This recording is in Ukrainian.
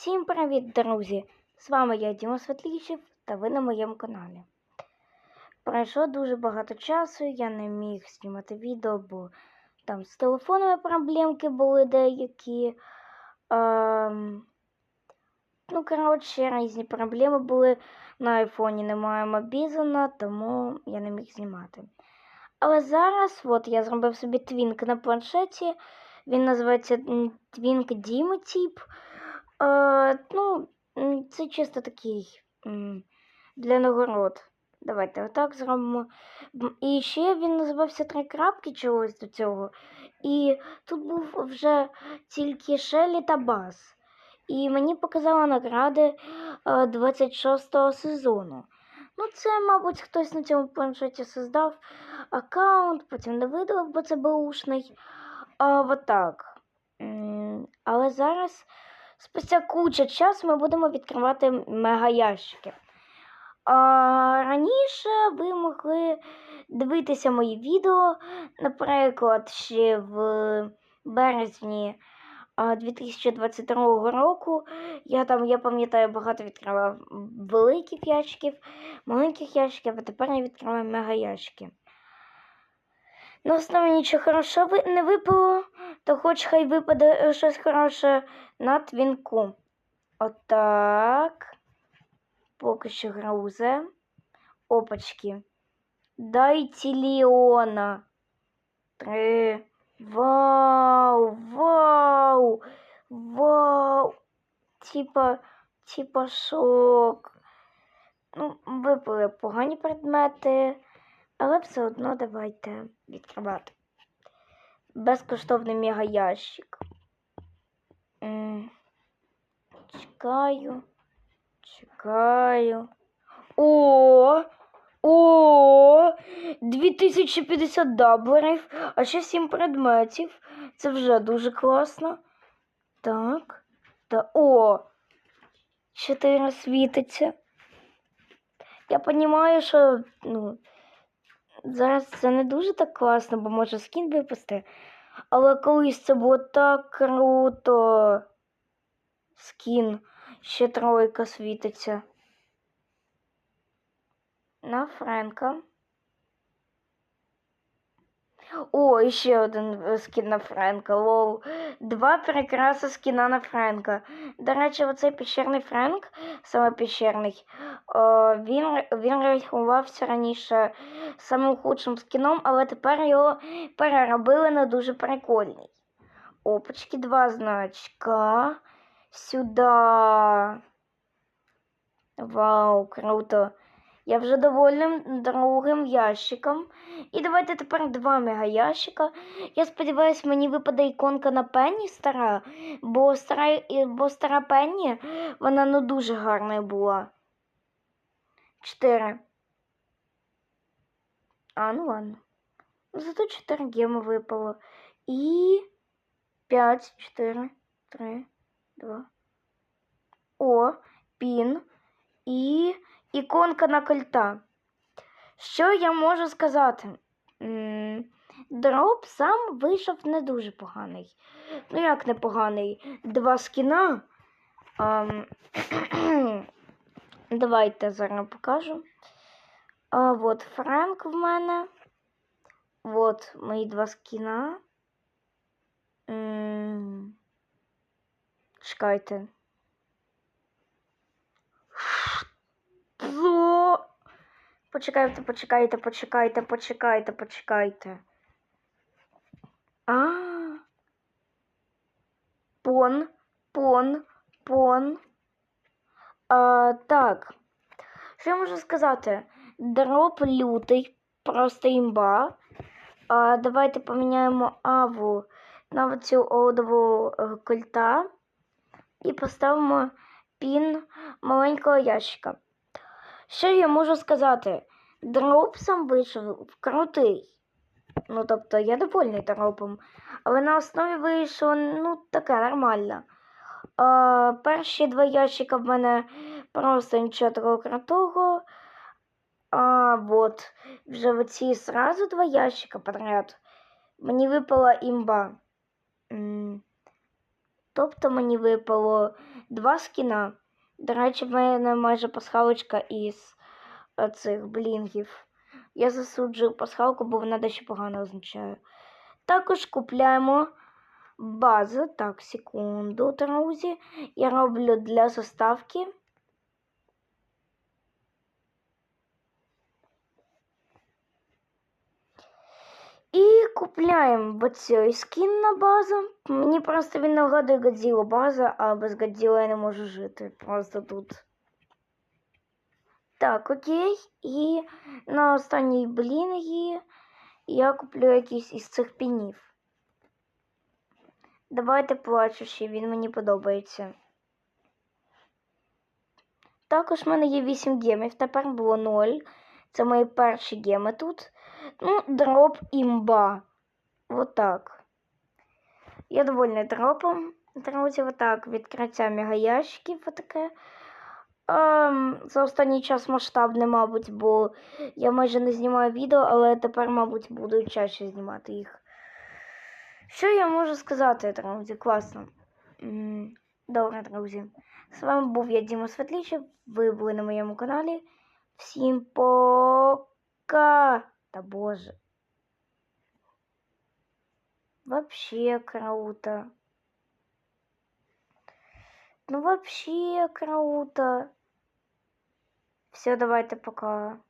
Всім привіт, друзі! З вами я Діма Світлішів та ви на моєму каналі. Пройшло дуже багато часу, я не міг знімати відео, бо там з телефонами проблемки були деякі. Ем... Ну, коротше, різні проблеми були. На айфоні немає мобізона, тому я не міг знімати. Але зараз, от я зробив собі твінк на планшеті. Він називається Діми Тіп. Ну, це чисто такий для нагород. Давайте отак зробимо. І ще він називався три крапки чогось до цього. І тут був вже тільки Шелі та Бас. І мені показали награди е, 26-го сезону. Ну, це, мабуть, хтось на цьому планшеті создав аккаунт, потім не видав, бо це беушний. А, от так. Але зараз, спустя куча часу, ми будемо відкривати мегаящики. А, раніше ви могли дивитися мої відео, наприклад, ще в березні 2022 року. Я там, я пам'ятаю, багато відкривав великих ящиків, маленьких ящиків, а тепер я відкриваю мегаящики. Ну, основі нічого хорошого не випало, хоч хай випаде е, щось хороше на твінку. Отак. Поки що грузе. Опачки. Дайте Леона. Три. Вау! Вау! Вау! Типа, типа шок. Ну, випали погані предмети, але все одно давайте відкривати. Безкоштовний мегаящик. Чекаю. Чекаю. О! О! 2050 даблерів, а ще 7 предметів. Це вже дуже класно. Так. Та о! 4 світиться. Я розумію, що ну, зараз це не дуже так класно, бо може скін випасти. Але колись це було так круто. Скін. Ще тройка світиться. На Френка. О, і ще один е, скін на Френка. Лоу. Два прикраси скіна на Френка. До речі, оцей пещерний Френк, саме пещерний, о, він, він рахувався раніше самим худшим скіном, але тепер його переробили на дуже прикольний. Опачки, два значка. Сюда. Вау, круто. Я вже довольним другим ящиком. І давайте тепер два мегаящика. Я сподіваюся, мені випаде іконка на Пенні стара, бо стара, бо стара Пенні, вона ну дуже гарна була. Чотири. А, ну ладно. Зато чотири геми випало. І п'ять, чотири, три, два. О, пін. І іконка на кольта. Що я можу сказати? М, Дроп сам вийшов не дуже поганий. Ну, як непоганий? Два скіна. Давайте зараз покажу. А, от Франк в мене. От мої два скіна. М, Чекайте. Зо. Почекайте, почекайте, почекайте, почекайте, почекайте. А. Пон, пон, пон. А, так. Що я можу сказати? Дроп лютий, просто імба. А, давайте поміняємо аву на цю олдову е, кольта і поставимо пін маленького ящика. Що я можу сказати? Дроп сам вийшов крутий. Ну, тобто, я довольний дропом. Але на основі вийшло, ну, таке нормально. А, перші два ящика в мене просто нічого такого крутого. А от вже оці сразу два ящика подряд. Мені випала імба. Тобто мені випало два скіна. До речі, в мене майже пасхалочка із цих блінгів. Я засуджую пасхалку, бо вона дещо погано означає. Також купляємо базу. Так, секунду, друзі. Я роблю для заставки. Купляємо оцей скін на базу. Мені просто він нагадує Годзілу база, а без Годзіли я не можу жити. Просто тут. Так, окей. І на останній блінгі я куплю якийсь із цих пінів. Давайте плачущий, він мені подобається. Також в мене є 8 гемів, тепер було 0. Це мої перші геми тут. Ну, дроп імба. Вот так. Я довольна дропом. Друзі, отак. Відкриття мегаящиків отаке. Ем, за останній час масштабне, мабуть, бо я майже не знімаю відео, але тепер, мабуть, буду чаще знімати їх. Що я можу сказати, друзі? Класно. Добре, друзі. З вами був я Діма Світлічев. Ви були на моєму каналі. Всім пока! Та боже. Вообще круто. Ну вообще круто. Все, давайте пока.